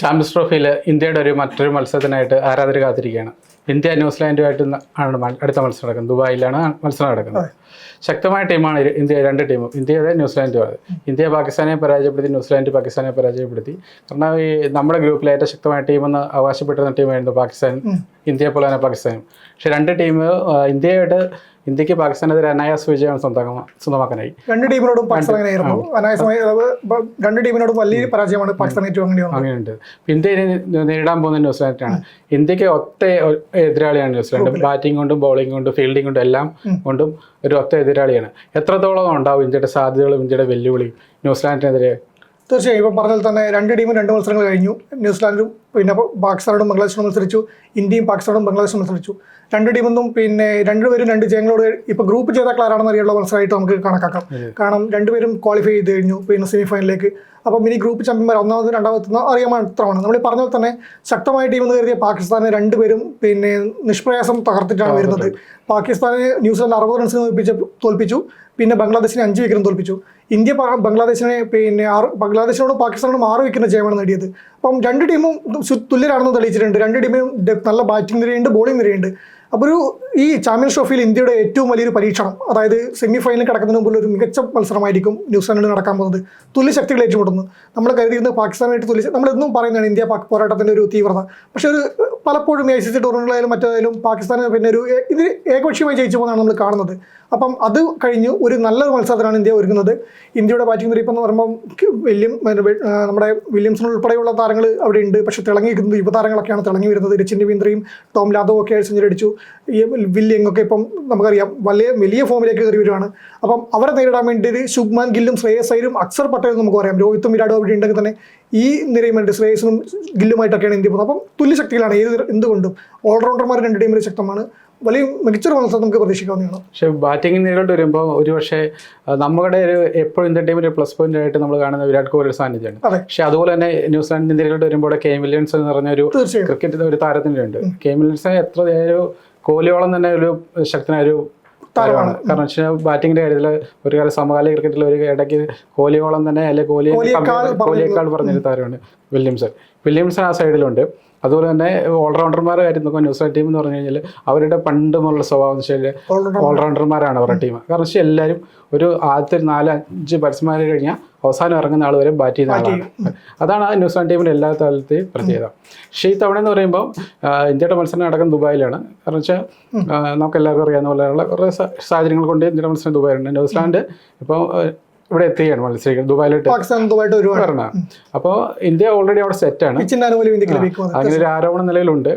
Champions ട്രോഫിയിൽ ഇന്ത്യയുടെ ഒരു മറ്റൊരു മത്സരത്തിനായിട്ട് ആരാധകർ കാത്തിരിക്കുകയാണ്. ഇന്ത്യ ന്യൂസിലാൻഡുമായിട്ട് ആണ് അടുത്ത മത്സരം നടക്കുന്നത്. ദുബായിലാണ് മത്സരം നടക്കുന്നത്. ശക്തമായ ടീമാണ് ഇന്ത്യ രണ്ട് ടീമും. ഇന്ത്യ ന്യൂസിലാൻഡുമാണ് ഇന്ത്യ പാകിസ്ഥാനെ പരാജയപ്പെടുത്തി ന്യൂസിലാൻഡ് പാകിസ്ഥാനെ പരാജയപ്പെടുത്തി. കാരണം ഈ നമ്മുടെ ഗ്രൂപ്പിലെ ഏറ്റവും ശക്തമായ ടീമെന്ന് അവകാശപ്പെട്ടിരുന്ന ടീമായിരുന്നു പാകിസ്ഥാൻ. ഇന്ത്യയെ പോലെ തന്നെ പാകിസ്ഥാനും പക്ഷേ രണ്ട് ടീം ഇന്ത്യയുടെ ഇന്ത്യയ്ക്ക് പാകിസ്ഥാനെതിരെ അനായാസ വിജയം സ്വന്തമാ സ്വന്തമാക്കാനായി. രണ്ട് ടീമിനോടും പാകിസ്ഥാൻ രണ്ട് ടീമിനോടും വലിയ പരാജയമാണ് പാകിസ്ഥാൻ ഏറ്റവും അങ്ങനെയുണ്ട്. ഇന്ത്യ ഇനി നേരിടാൻ പോകുന്ന ന്യൂസിലാൻഡാണ് ഇന്ത്യയ്ക്ക് ഒറ്റ എതിരാളിയാണ് ന്യൂസിലാൻഡ്. ബാറ്റിംഗ് കൊണ്ടും ബോളിംഗ് കൊണ്ടും ഫീൽഡിംഗ് കൊണ്ടും എല്ലാം കൊണ്ടും ഒരു ഒറ്റ എതിരാളിയാണ്. എത്രത്തോളം ഉണ്ടാവും ഇന്ത്യയുടെ സാധ്യതകളും ഇന്ത്യയുടെ വെല്ലുവിളിയും ന്യൂസിലാൻഡിനെതിരെ? തീർച്ചയായും ഇപ്പം പറഞ്ഞാൽ തന്നെ രണ്ട് ടീമും രണ്ട് മത്സരങ്ങൾ കഴിഞ്ഞു. ന്യൂസിലാൻഡും പിന്നെ പാകിസ്ഥാനോടും ബംഗ്ലാദേശും മത്സരിച്ചു. ഇന്ത്യയും പാകിസ്ഥാനോടും ബംഗ്ലാദേശും മത്സരിച്ചു. രണ്ട് ടീമൊന്നും പിന്നെ രണ്ടുപേരും രണ്ട് ജയങ്ങളോട് ഇപ്പൊ ഗ്രൂപ്പ് ജേതാക്കൾ ആരാണെന്ന് അറിയാനുള്ള മത്സരമായിട്ട് നമുക്ക് കണക്കാക്കാം. കാരണം രണ്ടുപേരും ക്വാളിഫൈ ചെയ്ത് കഴിഞ്ഞു. പിന്നെ സെമി ഫൈനലിലേക്ക് അപ്പം ഇനി ഗ്രൂപ്പ് ചാമ്പ്യന്മാർ ഒന്നാമത് രണ്ടാമത്തെ അറിയാൻ മാത്രമാണ്. നമ്മൾ പറഞ്ഞ പോലെ തന്നെ ശക്തമായ ടീം എന്ന് കരുതിയ പാകിസ്ഥാനെ രണ്ടുപേരും പിന്നെ നിഷ്പ്രയാസം തകർത്തിട്ടാണ് വരുന്നത്. പാകിസ്ഥാനെ ന്യൂസിലാൻഡ് അറുപത് റൺസ് തോൽപ്പിച്ച തോൽപ്പിച്ചു. പിന്നെ ബംഗ്ലാദേശിനെ അഞ്ച് വിക്കറ്റും തോൽപ്പിച്ചു. ഇന്ത്യ ബംഗ്ലാദേശിനെ പിന്നെ ആറ് ബംഗ്ലാദേശിനോടും പാകിസ്ഥാനോടും ആറ് വിക്കറ്റിന് ജയമാണ് നേടിയത്. അപ്പം രണ്ട് ടീമും തുല്യരാണെന്ന് തെളിയിച്ചിട്ടുണ്ട്. രണ്ട് ടീമിനും നല്ല ബാറ്റിംഗ് നിരയുണ്ട് ബോളിംഗ് നിരയുണ്ട്. അപ്പോൾ ഒരു ഈ ചാമ്പ്യൻസ് ട്രോഫിയിൽ ഇന്ത്യയുടെ ഏറ്റവും വലിയൊരു പരീക്ഷണം അതായത് സെമി ഫൈനലിൽ കിടക്കുന്നതിന് മുമ്പുള്ള ഒരു മികച്ച മത്സരമായിരിക്കും ന്യൂസിലാൻഡിൽ നടക്കാൻ പോകുന്നത്. തുല്യ ശക്തികൾ ഏറ്റുമുട്ടുന്നു. നമ്മൾ കരുതിയിരുന്നത് പാകിസ്ഥാനായിട്ട് തുല്യ നമ്മൾ എന്നും പറയുന്നതാണ് ഇന്ത്യ പാക് പോരാട്ടത്തിന്റെ ഒരു തീവ്രത. പക്ഷേ ഒരു പലപ്പോഴും ഐ സി സി ടൂർണമെന്റിലായാലും മറ്റേതായാലും പാകിസ്ഥാന് പിന്നെ ഒരു ഇത് ഏകപക്ഷീയമായി ജയിച്ചു പോകുന്നതാണ് നമ്മൾ കാണുന്നത്. അപ്പം അത് കഴിഞ്ഞ് ഒരു നല്ലൊരു മത്സരത്തിനാണ് ഇന്ത്യ ഒരുങ്ങുന്നത്. ഇന്ത്യയുടെ ബാറ്റിംഗ് നിര ഇപ്പം എന്ന് പറയുമ്പോൾ വില്യം നമ്മുടെ വില്യംസൺ ഉൾപ്പെടെയുള്ള താരങ്ങൾ അവിടെ ഉണ്ട് പക്ഷേ തിളങ്ങി നിൽക്കുന്നത് യുവതാരങ്ങളൊക്കെയാണ്. തിളങ്ങി വരുന്നത് രച്ചിൻ രവീന്ദ്രയും ടോം ലാദവും ഒക്കെ സെഞ്ചുറി അടിച്ചു. ഈ വില്യങ് ഒക്കെ ഇപ്പം നമുക്കറിയാം വലിയ വലിയ ഫോമിലേക്ക് കയറി വരുവാണ്. അപ്പം അവരെ നേരിടാൻ വേണ്ടി ശുഭ്മാൻ ഗില്ലും ശ്രേയസ് അയ്യരും അക്സർ പട്ടേലും നമുക്ക് പറയാം. രോഹിത്തും വിരാടും അവിടെ ഉണ്ടെങ്കിൽ തന്നെ ഈ നിരയും വേണ്ടി ശ്രേയസിനും ഗില്ലുമായിട്ടൊക്കെയാണ് ഇന്ത്യ പോകുന്നത്. അപ്പം തുല്യശക്തികളാണ് ഏത് എന്തുകൊണ്ടും ഓൾറൗണ്ടർമാർ രണ്ട് ടീമിൽ ശക്തമാണ്. വലിയ മികച്ചൊരു മത്സരം നമുക്ക് പ്രതീക്ഷിക്കാവുന്നതാണ്. പക്ഷെ ബാറ്റിംഗ് നേരിട്ട് വരുമ്പോൾ ഒരു പക്ഷേ ആ, നമ്മുടെ ഒരു എപ്പോഴും ഇന്ത്യൻ ടീമിന്റെ പ്ലസ് പോയിന്റ് ആയിട്ട് നമ്മൾ കാണുന്ന വിരാട് കോഹ്ലിയുടെ സാന്നിധ്യമാണ്. പക്ഷെ അതുപോലെ തന്നെ ന്യൂസിലാൻഡ് ഇന്ത്യയിലോട്ട് വരുമ്പോൾ കെ വില്യൻസ് എന്ന് പറഞ്ഞ ഒരു ക്രിക്കറ്റിന്റെ ക്രിക്കറ്റ് ഒരു താരത്തിന്റെ ഉണ്ട് കെ വില്യൻസ് എത്ര ഒരു കോഹ്ലിയോളം തന്നെ ഒരു ശക്തനായ ഒരു താരമാണ്. കാരണം വെച്ചാൽ ബാറ്റിംഗിന്റെ കാര്യത്തിൽ ഒരു കാലം സമകാലിക ക്രിക്കറ്റിൽ ഒരു ഇടയ്ക്ക് കോഹ്ലിയോളം തന്നെ അല്ലെങ്കിൽ കോഹ്ലി കോഹ്ലിയേക്കാൾ കോഹ്ലിയേക്കാൾ പറഞ്ഞൊരു താരമാണ് വില്യംസൺ. വില്യംസൺ ആ സൈഡിലുണ്ട്. അതുപോലെ തന്നെ ഓൾറൗണ്ടർമാരെ കാര്യം നോക്കുമ്പോൾ ന്യൂസിലാൻഡ് ടീം എന്ന് പറഞ്ഞു കഴിഞ്ഞാൽ അവരുടെ പണ്ട് മുതലുള്ള സ്വഭാവം എന്ന് വെച്ചാൽ ഓൾറൗണ്ടർമാരാണ്. അവരുടെ ടീം. കാരണം വെച്ചാൽ എല്ലാവരും ഒരു ആദ്യത്തെ ഒരു നാല് അഞ്ച് ബാറ്റ്സ്മാർ കഴിഞ്ഞാൽ അവസാനം ഇറങ്ങുന്ന ആൾ വരെ ബാറ്റ് ചെയ്യുന്ന ആളാണ്. അതാണ് ആ ന്യൂസിലാൻഡ് ടീമിന്റെ എല്ലാ തലത്തെയും പ്രത്യേകത. പക്ഷേ ഈ തവണ എന്ന് പറയുമ്പോൾ ഇന്ത്യയുടെ മത്സരം നടക്കുന്നത് ദുബായിലാണ്. കാരണം വെച്ചാൽ നമുക്ക് എല്ലാവർക്കും അറിയാവുന്ന പോലെയുള്ള കുറേ സാഹചര്യങ്ങൾ കൊണ്ട് ഇന്ത്യയുടെ മത്സരം ദുബായിലുണ്ട്. ന്യൂസിലാൻഡ് ഇപ്പോൾ ഇവിടെ എത്തുകയാണ് മത്സരിക്കുന്നത് ദുബായിലോട്ട് പാകിസ്ഥാൻ ദുബായിട്ട് ഒരുപാട് അപ്പോൾ ഇന്ത്യ ഓൾറെഡി അവിടെ സെറ്റ് ആണ്. അങ്ങനെ ഒരു ആരോപണ നിലയിലുണ്ട്.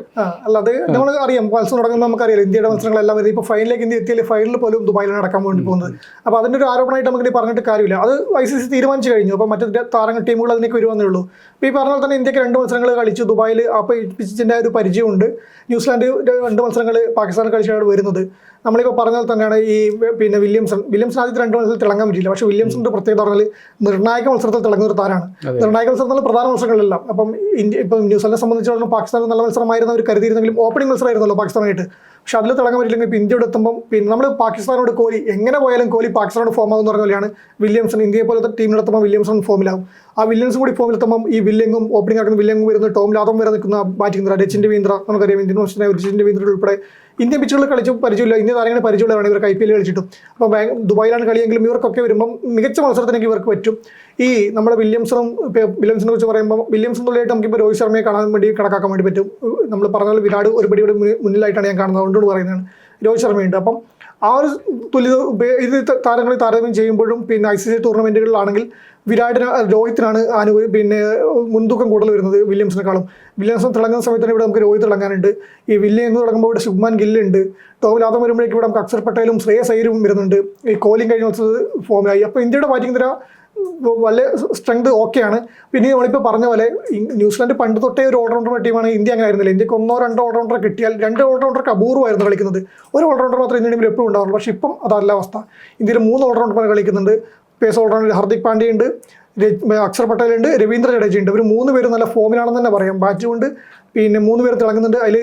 അല്ലാതെ നമ്മൾ അറിയാം മത്സരം തുടങ്ങുമ്പോൾ നമുക്കറിയാം ഇന്ത്യയുടെ മത്സരങ്ങളെല്ലാം വരും ഇപ്പോൾ ഫൈനലിലേക്ക് ഇന്ത്യ എത്തിയാൽ ഫൈനലിൽ പോലും ദുബായിലാണ് നടക്കാൻ വേണ്ടി പോകുന്നത്. അപ്പോൾ അതിന്റെ ഒരു ആരോപണമായിട്ട് നമുക്ക് പറഞ്ഞിട്ട് കാര്യമില്ല. അത് ഐ സി സി തീരുമാനിച്ചു കഴിഞ്ഞു. അപ്പോൾ മറ്റു താരങ്ങൾ ടീമുകൾ അതിനേക്ക് വരുവാന്നേ ഉള്ളൂ. അപ്പോൾ ഈ പറഞ്ഞ തന്നെ ഇന്ത്യയ്ക്ക് രണ്ട് മത്സരങ്ങൾ കളിച്ചു. ദുബായിൽ അപ്പോൾ പിച്ചിന്റെ ഒരു പരിചയമുണ്ട്. ന്യൂസിലാൻഡ് രണ്ട് മത്സരങ്ങൾ പാകിസ്ഥാൻ കളിച്ചാണ് വരുന്നത്. നമ്മളിപ്പോൾ പറഞ്ഞാൽ തന്നെയാണ് ഈ പിന്നെ വില്യംസൺ. വില്യംസൺ ആദ്യത്തെ രണ്ട് മത്സരത്തിൽ തിളങ്ങാൻ പറ്റിയില്ല. പക്ഷേ വില്യംസിന്റെ പ്രത്യേകത പറഞ്ഞാൽ നിർണായക മത്സരത്തിൽ തിളങ്ങുന്ന ഒരു താരമാണ്. നിർണായക മത്സരത്തിൽ പ്രധാന മത്സരങ്ങളെല്ലാം അപ്പം ഇന്ത്യ ഇപ്പം ന്യൂസിലാൻഡിനെ സംബന്ധിച്ചിടത്തോളം പാകിസ്ഥാൻ നല്ല മത്സരമായിരുന്നു അവർ കരുതിയിരുന്നെങ്കിലും ഓപ്പണിംഗ് മത്സരമായിരുന്നല്ലോ പാകിസ്ഥാനായിട്ട് പക്ഷെ അതിൽ തിളങ്ങാൻ പറ്റില്ലെങ്കിൽ ഇപ്പോൾ ഇന്ത്യയോട് എത്തുമ്പം പിന്നെ നമ്മൾ പാകിസ്ഥാനോട് കോഹ്ലി എങ്ങനെ പോയാലും കോഹ്ലി പാകിസ്ഥാനോട് ഫോം ആകുന്ന പറഞ്ഞ പോലെയാണ് വില്യംസൺ. ഇന്ത്യയെ പോലത്തെ ടീമിലെത്തുമ്പോൾ വില്യംസൺ ഫോമിലാവും ആ വില്യംസും കൂടി ഫോമിലെത്തുമ്പം ഈ വില്യങ്ങും ഓപ്പണിംഗ് ആക്കുന്ന വില്യങ്ങും വരുന്ന ടോം ലാദം വരെ നിൽക്കുന്ന ബാറ്റിംഗ് നിര രച്ചിൻ വീന്ദ്ര നമുക്കറിയാം ഇന്ത്യൻ ഓസ്ട്രേലിയ രച്ചിൻ വീന്ദ്ര ഉൾപ്പെടെ ഇന്ത്യൻ പിച്ചുകളിൽ കളിച്ചു പരിചയമില്ല. ഇന്ത്യ താരങ്ങളെ പരിചയമുള്ളവരാണ് ഇവർക്ക് ഐ പി എൽ കളിച്ചിട്ടും അപ്പോൾ ദുബായിലാണ് കളിയെങ്കിലും ഇവർക്കൊക്കെ വരുമ്പം മികച്ച മത്സരത്തിനൊക്കെ ഇവർക്ക് പറ്റും. ഈ നമ്മുടെ വില്യംസണും വില്യംസിനെ കുറിച്ച് പറയുമ്പോൾ വില്യംസൺ തുള്ളിയായിട്ട് നമുക്കിപ്പോൾ രോഹിത് ശർമ്മയെ കാണാൻ വേണ്ടി കണക്കാക്കാൻ വേണ്ടി പറ്റും. നമ്മൾ പറഞ്ഞ പോലെ വിരാട് ഒരു പടിയുടെ മുന്നിലായിട്ടാണ് ഞാൻ കാണുന്നത്. അതുകൊണ്ട് പറയുന്നതാണ്. രോഹിത് ശർമ്മയുണ്ട്. അപ്പം ആ ഒരു തുല്യത ഇത് താരങ്ങളെ താരതമ്യം ചെയ്യുമ്പോഴും പിന്നെ ഐ സി സി ടൂർണമെന്റുകളിലാണെങ്കിൽ വിരാടിന് രോഹിത്തിനാണ് അനു പിന്നെ മുൻതൂക്കം കൂടുതൽ വരുന്നത് വില്യംസിനെക്കാളും വില്യംസൺ തിളങ്ങുന്ന സമയത്ത് തന്നെ ഇവിടെ നമുക്ക് രോഹിത് തിളങ്ങാനുണ്ട്. ഈ വില്യം എന്ന് തുടങ്ങുമ്പോൾ ഇവിടെ ശുഭ്മാൻ ഗില്ലുണ്ട് ടോം ലാദം വരുമ്പോഴേക്കും ഇവിടെ നമുക്ക് അക്ഷർ പട്ടേലും ശ്രേയസ് അയ്യരും വരുന്നുണ്ട്. ഈ കോലിംഗ് കഴിഞ്ഞ മത്സരത്തിൽ ഫോമിലായി അപ്പോൾ ഇന്ത്യയുടെ ബാറ്റിംഗ് നിര വലിയ സ്ട്രെങ്ത് ഓക്കെയാണ് പിന്നെ നമ്മളിപ്പോൾ പറഞ്ഞ പോലെ ന്യൂസിലാൻഡ് പണ്ട് തൊട്ടേ ഒരു ഓൾറൗണ്ടർ ടീമാണ് ഇന്ത്യ അങ്ങനെ ആയിരുന്നില്ല. ഇന്ത്യയ്ക്ക് ഒന്നോ രണ്ടോ ഓൾറൗണ്ടർ കിട്ടിയാൽ രണ്ട് ഓൾറൗണ്ടർക്ക് അപൂർവമായിരുന്നു കളിക്കുന്നത്. ഒരു ഓൾറൗണ്ടർ മാത്രമേ ഇന്ത്യൻ ടീമിൽ എപ്പോഴും ഉണ്ടാവുള്ളൂ. പക്ഷേ ഇപ്പം അതല്ല അവസ്ഥ. ഇന്ത്യയിൽ മൂന്ന് ഓൾറൗണ്ടർമാർ കളിക്കുന്നുണ്ട്. പേസ് ഓൾറൗണ്ടർ ഹർദിക് പാണ്ഡ്യ ഉണ്ട്. അക്ഷർ പട്ടേലുണ്ട് രവീന്ദ്ര ജഡേജ ഉണ്ട്. ഇവർ മൂന്ന് പേര് നല്ല ഫോമിലാണെന്ന് തന്നെ പറയാം. ബാറ്റ് കൊണ്ട് പിന്നെ മൂന്ന് പേര് തിളങ്ങുന്നുണ്ട്. അതിൽ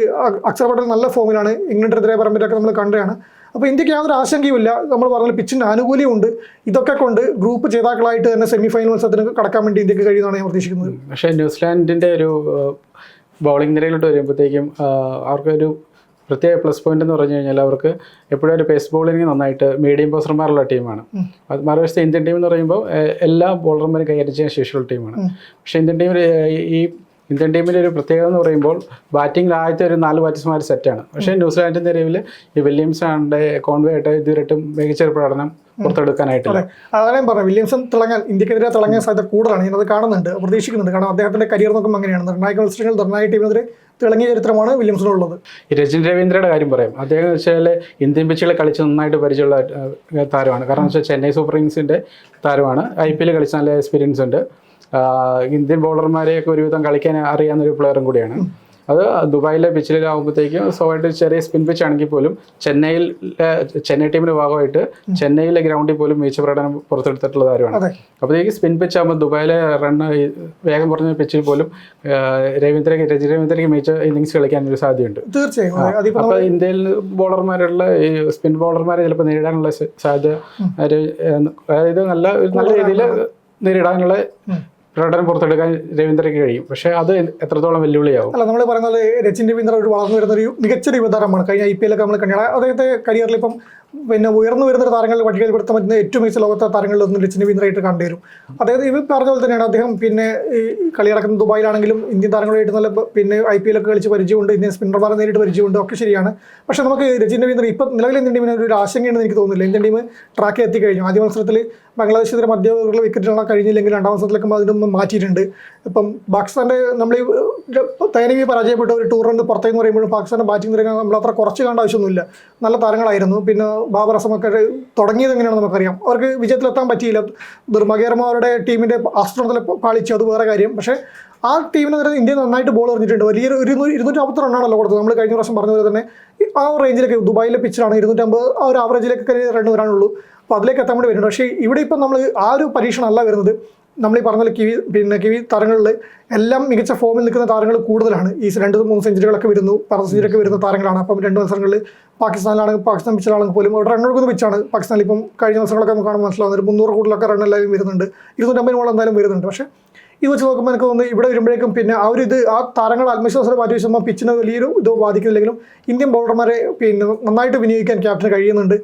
അക്ഷർ പട്ടേൽ നല്ല ഫോമിലാണ് ഇംഗ്ലണ്ടിനെതിരെ പറമ്പിലൊക്കെ നമ്മൾ കണ്ടതാണ്. അപ്പോൾ ഇന്ത്യയ്ക്ക് യാതൊരു ആശങ്കയുമില്ല. നമ്മൾ പറഞ്ഞ പിച്ചിന് ആനുകൂല്യമുണ്ട്. ഇതൊക്കെ കൊണ്ട് ഗ്രൂപ്പ് ജേതാക്കളായിട്ട് തന്നെ സെമി ഫൈനൽ മത്സരത്തിന് കടക്കാൻ വേണ്ടി ഇന്ത്യയ്ക്ക് കഴിയുമെന്നാണ് ഞാൻ പ്രതീക്ഷിക്കുന്നത്. പക്ഷേ ന്യൂസിലാൻഡിന്റെ ഒരു ബൗളിംഗ് നിരയിലോട്ട് വരുമ്പോഴത്തേക്കും അവർക്കൊരു പ്രത്യേക പ്ലസ് പോയിന്റ് എന്ന് പറഞ്ഞു കഴിഞ്ഞാൽ അവർക്ക് എപ്പോഴും ഒരു പേസ് ബോളിംഗ് നന്നായിട്ട് മീഡിയം ബോസർമാരുള്ള ടീമാണ്. അത് മറുവശത്ത് ഇന്ത്യൻ ടീം എന്ന് പറയുമ്പോൾ എല്ലാ ബോളർമാരും കൈകാര്യം ചെയ്യാൻ ശേഷിയുള്ള ടീമാണ്. പക്ഷേ ഇന്ത്യൻ ടീമിൽ ഈ ഇന്ത്യൻ ടീമിന്റെ ഒരു പ്രത്യേകത എന്ന് പറയുമ്പോൾ ബാറ്റിംഗിൽ ആദ്യത്തെ ഒരു നാല് ബാറ്റ്സ്മാർ സെറ്റാണ് പക്ഷേ ന്യൂസിലാൻഡിന്റെ നിലവിൽ ഈ വില്യംസ് ആണ്ട് കോൺവേ ആയിട്ട് ഇതുവരെയായിട്ടും മികച്ച ഒരു പ്രകടനം പുറത്തെടുക്കാനായിട്ടില്ല. അതാണ് പറഞ്ഞു വില്യംസൺ തിളങ്ങാൻ ഇന്ത്യക്കെതിരെ തിളങ്ങാൻ സാധ്യത കൂടുതലാണ്. ഞാനത് കാണുന്നുണ്ട് പ്രതീക്ഷിക്കുന്നുണ്ട്. കാരണം അദ്ദേഹത്തിന്റെ കരിയർ നോക്കുമ്പോൾ അങ്ങനെയാണ്. നിർണായക മത്സരങ്ങൾ നിർണായക ടീമിനെതിരെ തിളങ്ങിയ ചരിത്രമാണ് വില്യംസിനുള്ളത് രജിൻ രവീന്ദ്രയുടെ കാര്യം പറയാം. അദ്ദേഹം എന്ന് വെച്ചാൽ ഇന്ത്യൻ പിച്ചുകളെ കളിച്ച് നന്നായിട്ട് പരിചയമുള്ള താരമാണ്. കാരണം എന്ന് വെച്ചാൽ ചെന്നൈ സൂപ്പർ കിങ്സിന്റെ താരമാണ്. ഐ പി എൽ കളിച്ച് നല്ല എക്സ്പീരിയൻസ് ഉണ്ട്. ഇന്ത്യൻ ബൗളർമാരെയൊക്കെ ഒരുവിധം കളിക്കാൻ അറിയാവുന്ന ഒരു പ്ലെയറും കൂടിയാണ്. അത് ദുബായിലെ പിച്ചിലാകുമ്പോഴത്തേക്കും സ്വാഭാവികമായിട്ട് ചെറിയ സ്പിൻ പിച്ച് ആണെങ്കിൽ പോലും ചെന്നൈയിൽ ചെന്നൈ ടീമിന്റെ ഭാഗമായിട്ട് ചെന്നൈയിലെ ഗ്രൗണ്ടിൽ പോലും മികച്ച പ്രകടനം പുറത്തെടുത്തിട്ടുള്ള താരമാണ് അതെ. അപ്പോഴത്തേക്ക് സ്പിൻ പിച്ച് ആകുമ്പോൾ ദുബായിലെ റണ്ണ് വേഗം കുറഞ്ഞ പിച്ചിൽ പോലും രവീന്ദ്രക്ക് രവീന്ദ്രയ്ക്ക് രജി രവീന്ദ്രയ്ക്ക് മികച്ച ഇന്നിങ്സ് കളിക്കാൻ ഒരു സാധ്യതയുണ്ട് തീർച്ചയായും അപ്പോൾ ഇന്ത്യയിൽ ബോളർമാരുള്ള ഈ സ്പിൻ ബോളർമാരെ ചിലപ്പോൾ നേരിടാനുള്ള സാധ്യത അതായത് നല്ല നല്ല രീതിയിൽ നേരിടാനുള്ള പ്രകടനം പുറത്തെടുക്കാൻ രവീന്ദ്രയ്ക്ക് കഴിയും. പക്ഷേ അത് എത്രത്തോളം വെല്ലുവിളിയാവും? അല്ല നമ്മൾ പറയുന്നത് രചിൻ രവീന്ദ്ര ഒരു വളർന്നു വരുന്ന ഒരു മികച്ച യുവതാരമാണ്. കഴിഞ്ഞ ഐ പി എല്ലൊക്കെ നമ്മൾ കണ്ടാൽ അദ്ദേഹത്തെ കരിയറിൽ ഇപ്പം പിന്നെ ഉയർന്നു വരുന്ന താരങ്ങളിൽ പട്ടികയിൽപ്പെടുത്താൻ പറ്റുന്ന ഏറ്റവും മികച്ച ലോകത്തെ താരങ്ങളിൽ ഒന്ന് രച്ചിൻ രവീന്ദ്രയായിട്ട് കണ്ടുവരും അദ്ദേഹം ഇവ പറഞ്ഞ പോലെ തന്നെയാണ് അദ്ദേഹം പിന്നെ ഈ കളി നടക്കുന്ന ദുബായിലാണെങ്കിലും ഇന്ത്യൻ താരങ്ങളുമായിട്ട് നല്ല പിന്നെ ഐ പി എല്ലൊക്കെ കളിച്ച് പരിചയമുണ്ട് ഇന്ത്യൻ സ്പിന്നർമാരെ നേരിട്ട് പരിചയമുണ്ട് ഒക്കെ ശരിയാണ്. പക്ഷേ നമുക്ക് രച്ചിൻ രവീന്ദ്ര ഇപ്പം നിലവിൽ ഇന്ത്യൻ ടീമിന് ഒരു ആശങ്കയാണെന്ന് എനിക്ക് തോന്നുന്നില്ല. ഇന്ത്യൻ ടീം ട്രാക്കിൽ എത്തിക്കഴിഞ്ഞു. ആദ്യ മത്സരത്തിൽ ബംഗ്ലാദേശിനെതിരെ മധ്യ ഓവറിൽ വിക്കറ്റ് ഇടാൻ കഴിഞ്ഞില്ലെങ്കിൽ രണ്ടാം മത്സരത്തിലൊക്കെ അതിനൊന്നും മാറ്റിയിട്ടുണ്ട്. ഇപ്പം പാകിസ്ഥാന്റെ നമ്മൾ ഈ തൈനവി പരാജയപ്പെട്ട ഒരു ടൂറിന് പുറത്തേന്ന് പറയുമ്പോഴും പാകിസ്ഥാന്റെ ബാറ്റിംഗ് നിരക്ക് നമ്മൾ അത്ര കുറച്ച് കാണേണ്ട ആവശ്യമൊന്നുമില്ല. നല്ല താരങ്ങളായിരുന്നു. പിന്നെ ബാബർ അസമൊക്കെ തുടങ്ങിയത് എങ്ങനെയാണെന്ന് നമുക്കറിയാം. അവർക്ക് വിജയത്തിലെത്താൻ പറ്റിയില്ല. ദുർമകേർമാരുടെ ടീമിന്റെ ആസ്ത്രത്തിൽ പാളിച്ചു. അത് വേറെ കാര്യം. പക്ഷേ ആ ടീമിനെതിരെ ഇന്ത്യ നന്നായിട്ട് ബോൾ എറിഞ്ഞിട്ടുണ്ട്. വലിയൊരു ഇരുന്നൂറ്റി ഇരുന്നൂറ്റി അമ്പത്തി റണ്ണാണല്ലോ കൊടുത്തത്. നമ്മൾ കഴിഞ്ഞ പ്രാവശ്യം പറഞ്ഞ പോലെ തന്നെ ആ റേഞ്ചിലേക്ക് ദുബായിലെ പിച്ചിലാണ് ഇരുന്നൂറ്റമ്പത് ആ ഒരു ആവറേജിലേക്ക് റണ്ണ് വരാനുള്ളൂ. അപ്പോൾ അതിലേക്ക് എത്താൻ വേണ്ടി വരുന്നുണ്ട്. പക്ഷേ ഇവിടെ ഇപ്പം നമ്മൾ ആ ഒരു പരീക്ഷണമല്ല വരുന്നത്. നമ്മൾ ഈ പറഞ്ഞ കിവി പിന്നെ കിവി താരങ്ങളിൽ എല്ലാം മികച്ച ഫോമിൽ നിൽക്കുന്ന താരങ്ങൾ കൂടുതലാണ്. ഈ രണ്ട് മൂന്ന് സെഞ്ചുറികളൊക്കെ വരുന്നു. പറഞ്ഞ സെഞ്ചുറിയൊക്കെ വരുന്ന താരങ്ങളാണ്. അപ്പം രണ്ട് മത്സരങ്ങളിൽ പാകിസ്ഥാനിലാണെങ്കിൽ പാകിസ്ഥാൻ പിച്ചിലാണെങ്കിൽ പോലും അവിടെ റൺ എടുക്കുന്ന പിച്ചാണ് പാകിസ്ഥാനിൽ ഇപ്പം കഴിഞ്ഞ മത്സരങ്ങളൊക്കെ നമുക്ക് കാണാൻ മനസ്സിലാവുന്നത്. ഒരു മുന്നൂറ് കൂടുതലൊക്കെ റൺ എല്ലാവരും വരുന്നുണ്ട്. ഇരുന്നൂറ്റമ്പത് മോളം എന്തായാലും വരുന്നുണ്ട്. പക്ഷേ ഇത് വെച്ച് നോക്കുമ്പോൾ എനിക്ക് തോന്നുന്നു ഇവിടെ വരുമ്പോഴേക്കും പിന്നെ ആ ഒരു ഇത് ആ താരങ്ങൾ ആത്മവിശ്വാസം മാറ്റി വെച്ചപ്പോൾ പിച്ചിന് വലിയൊരു ഇത് ബാധിക്കുന്നില്ലെങ്കിലും ഇന്ത്യൻ ബൗളർമാരെ പിന്നെ നന്നായിട്ട് വിനിയോഗിക്കാൻ ക്യാപ്റ്റന് കഴിയുന്നുണ്ട്.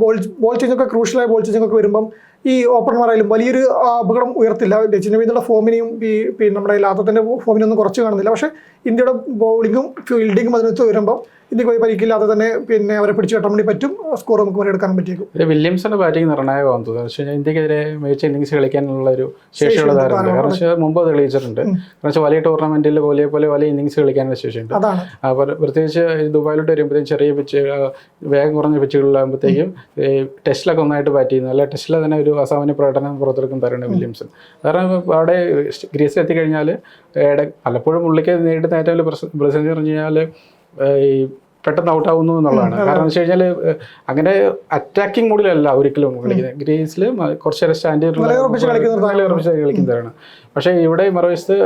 ബോൾ ബോൾ ചേഞ്ചൊക്കെ ക്രൂഷ്യലായ ബോൾ ചേഞ്ചൊക്കെ വരുമ്പം ഈ ഓപ്പണർമാരായാലും വലിയൊരു അപകടം ഉയർത്തില്ല. രചന വീതിയുടെ ഫോമിനെയും ഈ പിന്നെ നമ്മുടെ ലാത്തത്തിന്റെ ഫോമിനൊന്നും കുറച്ച് കാണുന്നില്ല. പക്ഷേ ഇന്ത്യയുടെ ബൗളിങ്ങും ഫീൽഡിങ്ങും അതിനകത്ത് വരുമ്പോൾ ഇന്ത്യയ്ക്ക് പോയി പരിക്കില്ലാതെ തന്നെ പിന്നെ അവരെ പിടിച്ചു കെട്ടാൻ വേണ്ടി പറ്റും. സ്കോർ നമുക്ക് എടുക്കാൻ പറ്റിയേക്കും. വില്യംസിന്റെ ബാറ്റിംഗ് നിർണായകമാണെന്ന് തോന്നുന്നു. ഇന്ത്യക്കെതിരെ മികച്ച ഇന്നിങ്സ് കളിക്കാനുള്ള ഒരു ശേഷിയുള്ള താരമുണ്ട് താരമാണ്. കാരണം വെച്ചാൽ മുമ്പ് തെളിയിച്ചിട്ടുണ്ട്. കാരണം വെച്ചാൽ വലിയ ടൂർണമെന്റിൽ പോലെ പോലെ വലിയ ഇന്നിങ്സ് കളിക്കാനുള്ള ശേഷിയുണ്ട്. അപ്പോൾ പ്രത്യേകിച്ച് ദുബായിലോട്ട് വരുമ്പോഴത്തേക്കും ചെറിയ പിച്ച് വേഗം കുറഞ്ഞ പിച്ചുകളിലാകുമ്പോഴത്തേക്കും ടെസ്റ്റിലൊക്കെ ഒന്നായിട്ട് ബാറ്റ് ചെയ്യുന്നു. അല്ല ടെസ്റ്റിലെ തന്നെ ഒരു അസാമാന്യ പ്രകടനം പുറത്തെടുക്കും തരുന്നുണ്ട് വില്യംസൺ. കാരണം അവിടെ ഗ്രീസിൽ എത്തിക്കഴിഞ്ഞാൽ പലപ്പോഴും ഉള്ളിക്ക് നേരിടുന്ന ഏറ്റവും വലിയ പ്രശ്നം പ്രതിസന്ധി എന്ന് പറഞ്ഞു കഴിഞ്ഞാൽ ഈ പെട്ടെന്ന് ഔട്ട് ആവുന്നു എന്നുള്ളതാണ് കാരണം വെച്ച് കഴിഞ്ഞാൽ അങ്ങനെ അറ്റാക്കിംഗ് മോഡിലല്ല ഒരിക്കലും കളിക്കുന്നത്. ഗ്രീസിൽ കുറച്ച് നേരം സ്റ്റാൻഡ് കളിക്കുന്ന കളിക്കുന്നതാണ് പക്ഷേ ഇവിടെ മറുവശത്ത്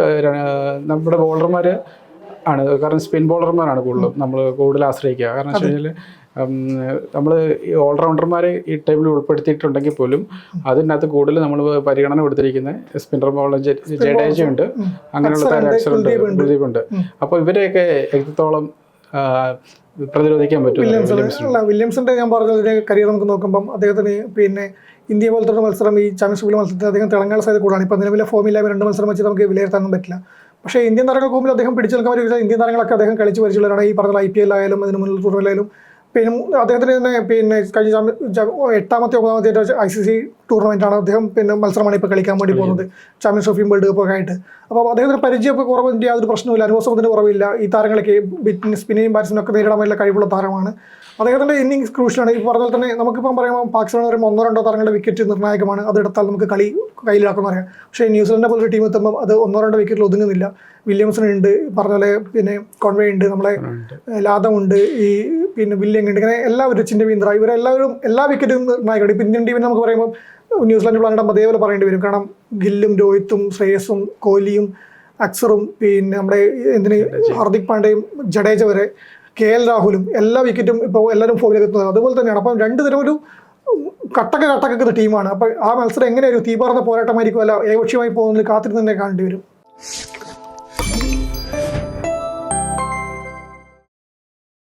നമ്മുടെ ബോളർമാർ ആണ്. കാരണം സ്പിൻ ബോളർമാരാണ് കൂടുതലും നമ്മൾ കൂടുതൽ ആശ്രയിക്കുക. കാരണം വെച്ച് കഴിഞ്ഞാൽ നമ്മൾ ഈ ഓൾറൗണ്ടർമാരെ ഈ ടൈമിൽ ഉൾപ്പെടുത്തിയിട്ടുണ്ടെങ്കിൽ പോലും അതിനകത്ത് കൂടുതൽ നമ്മൾ പരിഗണന കൊടുത്തിരിക്കുന്നത് സ്പിന്നർ ബോളർ ജഡേജ ഉണ്ട്. അങ്ങനെയുള്ള താരാക്ഷരുണ്ട് ഉണ്ട്, ഉണ്ട്. അപ്പോൾ ഇവരെയൊക്കെ എത്രത്തോളം പ്രതിരോധിക്കാൻ പറ്റും വില്യംസിന്റെ ഞാൻ പറഞ്ഞതിന്റെ കരിയർ നമുക്ക് നോക്കുമ്പോൾ അദ്ദേഹത്തിന് പിന്നെ ഇന്ത്യ പോലത്തെ ഒരു മത്സരം ഈ ചാമ്പ്യൻഷിപ്പിലെ മത്സരത്തിൽ അദ്ദേഹം തിളങ്ങാൻ സാധ്യത കൂടുതലാണ്. ഇപ്പം നിലവിലെ ഫോമില്ലായ്മ രണ്ട് മത്സരം വെച്ച് നമുക്ക് വിലയിരുത്താനും പറ്റില്ല. പക്ഷേ ഇന്ത്യൻ താരങ്ങൾക്ക് മുമ്പിൽ അദ്ദേഹം പിടിച്ചു നിൽക്കാൻ പറ്റില്ല. ഇന്ത്യൻ താരങ്ങളൊക്കെ അദ്ദേഹം കളിച്ച് പരിചയമുള്ളവരാണ്. ഈ പറഞ്ഞ ഐ പി എൽ ആയാലും അതിന് മുന്നിൽ ടൂർണമെന്റിലായാലും പിന്നെ അദ്ദേഹത്തിന് തന്നെ പിന്നെ കഴിഞ്ഞ എട്ടാമത്തെ ഒമ്പതാമത്തെ ഐ സി സി ടൂർണമെന്റാണ് അദ്ദേഹം പിന്നെ മത്സരമാണ് ഇപ്പോൾ കളിക്കാൻ വേണ്ടി പോകുന്നത്. ചാമ്പ്യൻസ് ട്രോഫിയും വേൾഡ് കപ്പ് ഒക്കെ ആയിട്ട്. അപ്പോൾ അദ്ദേഹത്തിന് പരിചയമൊക്കെ കുറവിന്റെ യാതൊരു പ്രശ്നമില്ല അനുഭവത്തിന്റെ കുറവില്ല. ഈ താരങ്ങളൊക്കെ സ്പിന്നിയും ബാറ്റ്സിനും ഒക്കെ നേരിടാൻ വല്ല കഴിവുള്ള താരമാണ്. അദ്ദേഹത്തിന്റെ ഇന്നിങ്സ് ക്രൂഷ്യലാണ് ഈ പറഞ്ഞാൽ തന്നെ നമുക്കിപ്പം പറയുമ്പോൾ പാകിസ്ഥാൻ പറയുമ്പോൾ ഒന്നോ രണ്ടോ താരങ്ങളുടെ വിക്കറ്റ് നിർണായകമാണ്. അതെടുത്താൽ നമുക്ക് കളി കയ്യിലാക്കുന്ന പറയാം. പക്ഷേ ന്യൂസിലൻഡിനെ പോലൊരു ടീം എത്തുമ്പോൾ അത് ഒന്നോ രണ്ടോ വിക്കറ്റിൽ ഒതുങ്ങുന്നില്ല. വില്യംസൺ ഉണ്ട് പറഞ്ഞ പോലെ പിന്നെ കോൺവേ ഉണ്ട് നമ്മളെ ലാദമുണ്ട് ഈ പിന്നെ വില്യം കിണ്ടി ഇങ്ങനെ എല്ലാവരും രച്ചിന്റെ വീന്ദ്ര ഇവരെല്ലാവരും എല്ലാ വിക്കറ്റും നിർണായകമാണ്. ഇപ്പം ഇന്ത്യൻ ടീമിനെ നമുക്ക് പറയുമ്പോൾ ന്യൂസിലാൻഡ് പ്ലാനിടുമ്പോൾ അതേപോലെ പറയേണ്ടി വരും. കാരണം ഗില്ലും രോഹിത്തും ശ്രേയസും കോഹ്ലിയും അക്സറും പിന്നെ നമ്മുടെ എന്തിന് ഹാർദിക് പാണ്ഡ്യയും ജഡേജ വരെ കെ എൽ രാഹുലും എല്ലാ വിക്കറ്റും ഇപ്പോൾ എല്ലാവരും ഫോമിലേക്ക് എത്തുന്നത് അതുപോലെ തന്നെയാണ്. അപ്പം രണ്ട് തരം ഒരു കട്ടക്ക കട്ടക്ക കട്ടക്കുന്ന ടീമാണ് അപ്പോൾ ആ മത്സരം എങ്ങനെയായിരുന്നു തീപാർന്ന പോരാട്ടമായിരിക്കും. അല്ല ഏകപക്ഷീയമായി പോകുന്നതിൽ കാത്തിരുന്ന് തന്നെ കാണേണ്ടി വരും.